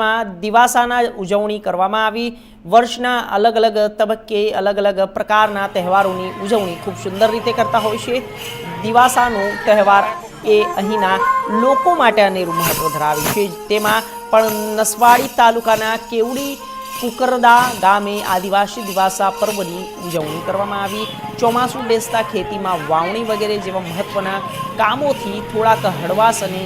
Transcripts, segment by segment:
માં દિવાસાના ઉજવણી કરવામાં આવી. વર્ષના અલગ અલગ તબક્કે અલગ અલગ પ્રકારના તહેવારોની ઉજવણી ખૂબ સુંદર રીતે કરતા હોય છે. દિવાસાનો તહેવાર એ અહીંના લોકો માટે અનેરું મહત્વ ધરાવે છે. તેમાં પણ નસવાડી તાલુકાના કેવડી કુકરદા ગામે આદિવાસી દિવાસા પર્વની ઉજવણી કરવામાં આવી. ચોમાસું બેસતા ખેતીમાં વાવણી વગેરે જેવા મહત્વના કામોથી થોડાક હળવાશ અને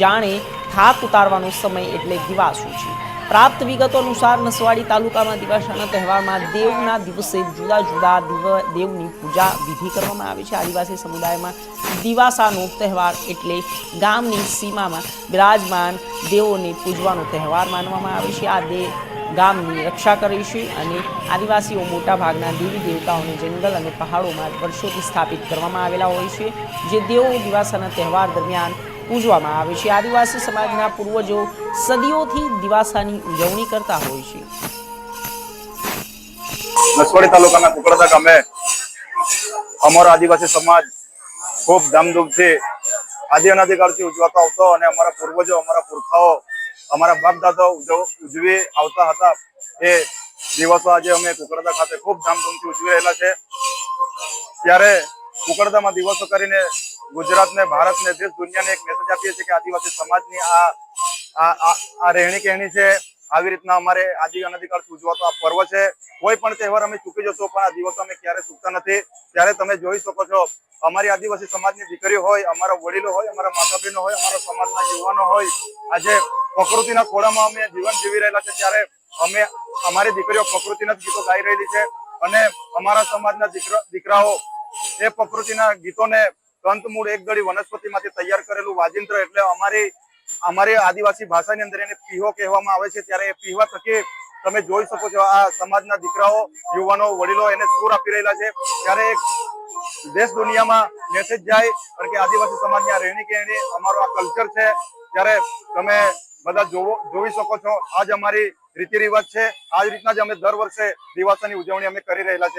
જાણે થાક ઉતારવાનો સમય એટલે દિવાસો છે પ્રાપ્ત વિગતો અનુસાર નસવાડી તાલુકામાં દિવાસાના તહેવારમાં દેવના દિવસે જુદા જુદા દિવ, દેવની પૂજા વિધિ કરવામાં આવે છે. આદિવાસી સમુદાયમાં દિવાસાનો તહેવાર એટલે ગામની સીમામાં બિરાજમાન દેવોને પૂજવાનો તહેવાર માનવામાં આવે છે. આ દેવ ગામની રક્ષા કરે છે અને આદિવાસીઓ મોટાભાગના દેવી દેવતાઓને જંગલ અને પહાડોમાં વર્ષોથી સ્થાપિત કરવામાં આવેલા હોય છે. જે દેવો દિવાસાના તહેવાર દરમિયાન પૂજવામાં આવે છે. આદિવાસી સમાજના પૂર્વજો સદીઓથી દિવાસાની ઉજવણી કરતા હોય છે. નસવાડી તાલુકાના કુકરદા ગામે અમારો આદિવાસી સમાજ ખૂબ ધામધૂમથી આદિ અનાધિકારથી ઉજવાતો આવતો અને અમારા પૂર્વજો, અમારા પુરખાઓ, અમારા બાપ દાદાઓ ઉજવી આવતા હતા. એ દિવસો આજે અમે કુકરદા ખાતે ખૂબ ધામધૂમથી ઉજવી રહેલા છે. ત્યારે કુકરદામાં દિવસો કરીને ગુજરાતને ભારતને દેશ દુનિયાને એક મેસેજ આપીએ છીએ કે આદિવાસી સમાજની આ આ રહેણી કહેણી છે. આવી રીતના અમારે આદિ અનધિકાર ઉજવાતો આ પર્વ છે. કોઈ પણ તહેવાર અમે ચૂકી જશો, પણ આ દિવસો અમે ક્યારે ચૂકતા નથી. ત્યારે તમે જોઈ શકો છો, અમારી આદિવાસી સમાજની દીકરીઓ હોય, અમારા વડીલો હોય, અમારા માતા બહેનો હોય, અમારા સમાજના યુવાનો હોય, આજે પ્રકૃતિના ખોળામાં અમે જીવન જીવી રહેલા છે. ત્યારે અમે, અમારી દીકરીઓ પ્રકૃતિના ગીતો ગાઈ રહેલી છે. અને અમારા સમાજના દીકરા, દીકરાઓ એ પ્રકૃતિના ગીતોને કંતમૂળ એક ગળી વનસ્પતિમાંથી તૈયાર કરેલું વાજિંત્ર એટલે અમારી અમારી આદિવાસી ભાષાની અંદર એને પીહો કહેવામાં આવે છે. ત્યારે એ પીહવા થકી તમે જોઈ શકો છો આ સમાજના દીકરાઓ, યુવાનો, વડીલો એને સૂર આપી રહેલા છે. ત્યારે એક દેશ દુનિયામાં મેસેજ જાય, કારણ કે આદિવાસી સમાજની આ રહેણી કહેણી, અમારો આ કલ્ચર છે. ત્યારે તમે બધા જોવો, જોઈ શકો છો, આજ અમારી રીતિ રિવાજ છે. આ જ રીતના જ અમે દર વર્ષે દિવાસાની ઉજવણી અમે કરી રહેલા છે.